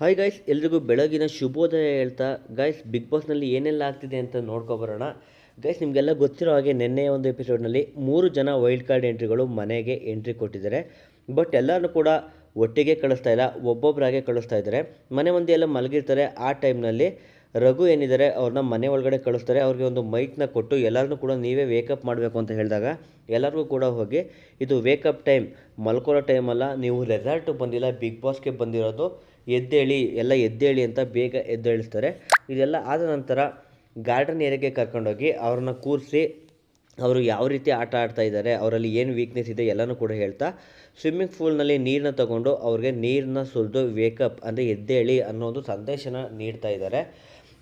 Hi guys ಎಲ್ರಿಗೂ ಬೆಳಗಿನ ಶುಭೋದಯ ಹೇಳ್ತಾ ಗಾಯ್ಸ್ ಬಿಗ್ ಬಾಸ್ನಲ್ಲಿ ಏನೆಲ್ಲ ಆಗ್ತಿದೆ ಅಂತ ನೋಡ್ಕೊಬರೋಣ ಗೈಸ್ ನಿಮಗೆಲ್ಲ ಗೊತ್ತಿರೋ ಹಾಗೆ ನಿನ್ನೆ ಒಂದು ಎಪಿಸೋಡ್ನಲ್ಲಿ ಮೂರು ಜನ ವೈಲ್ಡ್ ಕಾರ್ಡ್ ಎಂಟ್ರಿಗಳು ಮನೆಗೆ ಎಂಟ್ರಿ ಕೊಟ್ಟಿದ್ದಾರೆ. ಬಟ್ ಎಲ್ಲರೂ ಕೂಡ ಒಟ್ಟಿಗೆ ಕಳಿಸ್ತಾ ಇಲ್ಲ ಒಬ್ಬೊಬ್ಬರಾಗೆ ಕಳಿಸ್ತಾ ಇದ್ದಾರೆ. ಮನೆ ಮಂದಿ ಎಲ್ಲ ಮಲಗಿರ್ತಾರೆ ಆ ಟೈಮ್ನಲ್ಲಿ ರಘು ಏನಿದ್ದಾರೆ, ಅವ್ರನ್ನ ಮನೆ ಒಳಗಡೆ ಕಳಿಸ್ತಾರೆ, ಅವ್ರಿಗೆ ಒಂದು ಮೈಕ್ನ ಕೊಟ್ಟು ಎಲ್ಲರನ್ನೂ ಕೂಡ ನೀವೇ ವೇಕಪ್ ಮಾಡಬೇಕು ಅಂತ ಹೇಳಿದಾಗ ಎಲ್ಲರಿಗೂ ಕೂಡ ಹೋಗಿ ಇದು ವೇಕಪ್ ಟೈಮ್ ಮಲ್ಕೊಳ್ಳೋ ಟೈಮಲ್ಲ ನೀವು ರೆಸಾರ್ಟಿಗೆ ಬಂದಿಲ್ಲ ಬಿಗ್ ಬಾಸ್ಗೆ ಬಂದಿರೋದು, ಎದ್ದೇಳಿ, ಎಲ್ಲ ಎದ್ದೇಳಿ ಅಂತ ಬೇಗ ಎದ್ದೇಳಿಸ್ತಾರೆ. ಇದೆಲ್ಲ ಆದ ನಂತರ ಗಾರ್ಡನ್ ಏರಿಯಾಗೆ ಕರ್ಕೊಂಡೋಗಿ ಅವ್ರನ್ನ ಕೂರಿಸಿ, ಅವರು ಯಾವ ರೀತಿ ಆಟ ಆಡ್ತಾ ಇದ್ದಾರೆ, ಅವರಲ್ಲಿ ಏನು ವೀಕ್ನೆಸ್ ಇದೆ ಎಲ್ಲನೂ ಕೂಡ ಹೇಳ್ತಾ ಸ್ವಿಮ್ಮಿಂಗ್ ಪೂಲ್ನಲ್ಲಿ ನೀರನ್ನ ತಗೊಂಡು ಅವ್ರಿಗೆ ನೀರನ್ನ ಸುರಿದು ವೇಕಪ್ ಅಂದರೆ ಎದ್ದೇಳಿ ಅನ್ನೋ ಒಂದು ಸಂದೇಶನ ನೀಡ್ತಾ ಇದ್ದಾರೆ.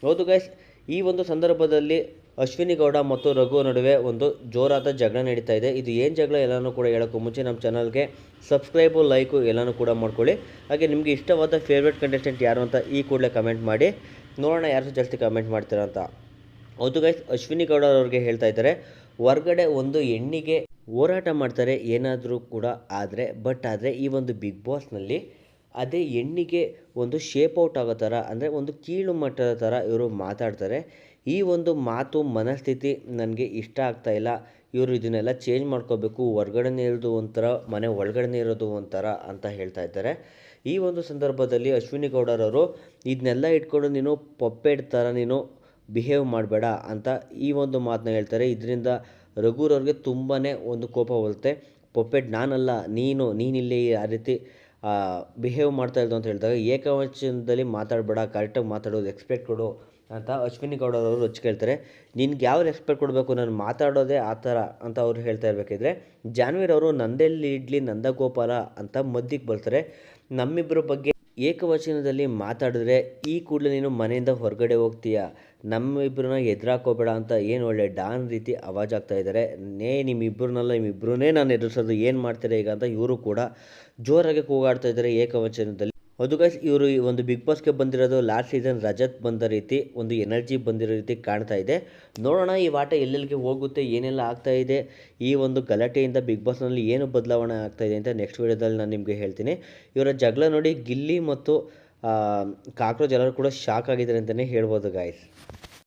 ಹೌದು ಗೈಸ್ ಈ ಒಂದು ಸಂದರ್ಭದಲ್ಲಿ ಅಶ್ವಿನಿ ಗೌಡ ಮತ್ತು ರಘು ನಡುವೆ ಒಂದು ಜೋರಾದ ಜಗಳ ನಡೀತಾ ಇದೆ. ಇದು ಏನು ಜಗಳ ಎಲ್ಲನೂ ಕೂಡ ಹೇಳೋಕ್ಕೂ ಮುಂಚೆ ನಮ್ಮ ಚಾನಲ್ಗೆ ಸಬ್ಸ್ಕ್ರೈಬು ಲೈಕು ಎಲ್ಲನೂ ಕೂಡ ಮಾಡ್ಕೊಳ್ಳಿ. ಹಾಗೆ ನಿಮಗೆ ಇಷ್ಟವಾದ ಫೇವ್ರೇಟ್ ಕಂಟೆಸ್ಟೆಂಟ್ ಯಾರು ಅಂತ ಈ ಕೂಡಲೇ ಕಮೆಂಟ್ ಮಾಡಿ. ನೋಡೋಣ ಯಾರು ಜಾಸ್ತಿ ಕಮೆಂಟ್ ಮಾಡ್ತೀರಾ ಅಂತ. ಹೌದು ಗೈಸ್ ಅಶ್ವಿನಿ ಗೌಡ ಅವ್ರಿಗೆ ಹೇಳ್ತಾ ಇದ್ದಾರೆ, ಹೊರ್ಗಡೆ ಒಂದು ಹೆಣ್ಣಿಗೆ ಹೋರಾಟ ಮಾಡ್ತಾರೆ ಏನಾದರೂ ಕೂಡ ಆದರೆ ಬಟ್ ಆದರೆ ಈ ಒಂದು ಬಿಗ್ ಬಾಸ್ನಲ್ಲಿ ಅದೇ ಹೆಣ್ಣಿಗೆ ಒಂದು ಶೇಪ್ ಔಟ್ ಆಗೋ ಥರ, ಅಂದರೆ ಒಂದು ಕೀಳು ಮಟ್ಟದ ಥರ ಇವರು ಮಾತಾಡ್ತಾರೆ. ಈ ಒಂದು ಮಾತು ಮನಸ್ಥಿತಿ ನನಗೆ ಇಷ್ಟ ಆಗ್ತಾ ಇಲ್ಲ. ಇವರು ಇದನ್ನೆಲ್ಲ ಚೇಂಜ್ ಮಾಡ್ಕೋಬೇಕು, ಹೊರ್ಗಡೆನೇ ಇರೋದು ಒಂಥರ, ಮನೆ ಒಳಗಡೆನೇ ಇರೋದು ಒಂಥರ ಅಂತ ಹೇಳ್ತಾ ಇದ್ದಾರೆ. ಈ ಒಂದು ಸಂದರ್ಭದಲ್ಲಿ ಅಶ್ವಿನಿ ಗೌಡರವರು, ಇದನ್ನೆಲ್ಲ ಇಟ್ಕೊಂಡು ನೀನು ಪಪ್ಪೆಡ್ ಥರ ನೀನು ಬಿಹೇವ್ ಮಾಡಬೇಡ ಅಂತ ಈ ಒಂದು ಮಾತನ್ನ ಹೇಳ್ತಾರೆ. ಇದರಿಂದ ರಘುರವ್ರಿಗೆ ತುಂಬಾ ಒಂದು ಕೋಪ ಬರುತ್ತೆ. ಪೊಪ್ಪೆಟ್ ನಾನಲ್ಲ, ನೀನು, ನೀನಿಲ್ಲಿ ಆ ರೀತಿ ಬಿಹೇವ್ ಮಾಡ್ತಾ ಇದ್ದು ಅಂತ ಹೇಳಿದಾಗ ಏಕವಚನದಲ್ಲಿ ಮಾತಾಡಬೇಡ ಕರೆಕ್ಟಾಗಿ ಮಾತಾಡೋದು ಎಕ್ಸ್ಪೆಕ್ಟ್ ಕೊಡು ಅಂತ ಅಶ್ವಿನಿ ಗೌಡರವರು ರೊಚ್ಚಿ ಕೇಳ್ತಾರೆ. ನಿನ್ಗೆ ಯಾವ ರೆಸ್ಪೆಕ್ಟ್ ಕೊಡಬೇಕು? ನಾನು ಮಾತಾಡೋದೇ ಆ ಥರ ಅಂತ ಅವರು ಹೇಳ್ತಾ ಇರಬೇಕಿದ್ರೆ ಜಾನ್ವೀರ್ ಅವರು ನಂದೆಲ್ಲಿ ಇಡ್ಲಿ, ನಂದಗೋಪಾಲ ಅಂತ ಮದ್ದಿಗೆ ಬರ್ತಾರೆ. ನಮ್ಮಿಬ್ಬರ ಬಗ್ಗೆ ಏಕವಚನದಲ್ಲಿ ಮಾತಾಡಿದ್ರೆ ಈ ಕೂಡಲೇ ನೀನು ಮನೆಯಿಂದ ಹೊರಗಡೆ ಹೋಗ್ತೀಯ? ನಮ್ಮಿಬ್ಬರನ್ನ ಎದುರಾಕೋಬೇಡ ಅಂತ ಏನು ಒಳ್ಳೆ ಡಾನ್ ರೀತಿ ಅವಾಜ್ ಆಗ್ತಾ ಇದ್ದಾರೆ ನೇ ನಿಮ್ಮಿಬ್ಬರನ್ನೆಲ್ಲ ನಿಮ್ಮಿಬ್ಬರನ್ನೇ ನಾನು ಎದುರಿಸೋದು. ಏನು ಮಾಡ್ತೀರಾ ಈಗ ಅಂತ ಇವರು ಕೂಡ ಜೋರಾಗಿ ಕೂಗಾಡ್ತಾ ಇದ್ದಾರೆ ಏಕವಚನದಲ್ಲಿ. ಹೌದು ಗೈಸ್ ಇವರು ಈ ಒಂದು ಬಿಗ್ ಬಾಸ್ಗೆ ಬಂದಿರೋದು ಲಾಸ್ಟ್ ಸೀಸನ್ ರಜತ್ ಬಂದ ರೀತಿ ಒಂದು ಎನರ್ಜಿ ಬಂದಿರೋ ರೀತಿ ಕಾಣ್ತಾ ಇದೆ. ನೋಡೋಣ ಈ ಆಟ ಎಲ್ಲೆಲ್ಲಿಗೆ ಹೋಗುತ್ತೆ, ಏನೆಲ್ಲ ಆಗ್ತಾ ಇದೆ, ಈ ಒಂದು ಗಲಾಟೆಯಿಂದ ಬಿಗ್ ಬಾಸ್ನಲ್ಲಿ ಏನು ಬದಲಾವಣೆ ಆಗ್ತಾ ಇದೆ ಅಂತ ನೆಕ್ಸ್ಟ್ ವೀಡಿಯೋದಲ್ಲಿ ನಾನು ನಿಮಗೆ ಹೇಳ್ತೀನಿ. ಇವರ ಜಗಳ ನೋಡಿ ಗಿಲ್ಲಿ ಮತ್ತು ಕಾಕ್ರೋಚ್ ಎಲ್ಲರೂ ಕೂಡ ಶಾಕ್ ಆಗಿದ್ದಾರೆ ಅಂತಲೇ ಹೇಳ್ಬೋದು ಗಾಯ್ಸ್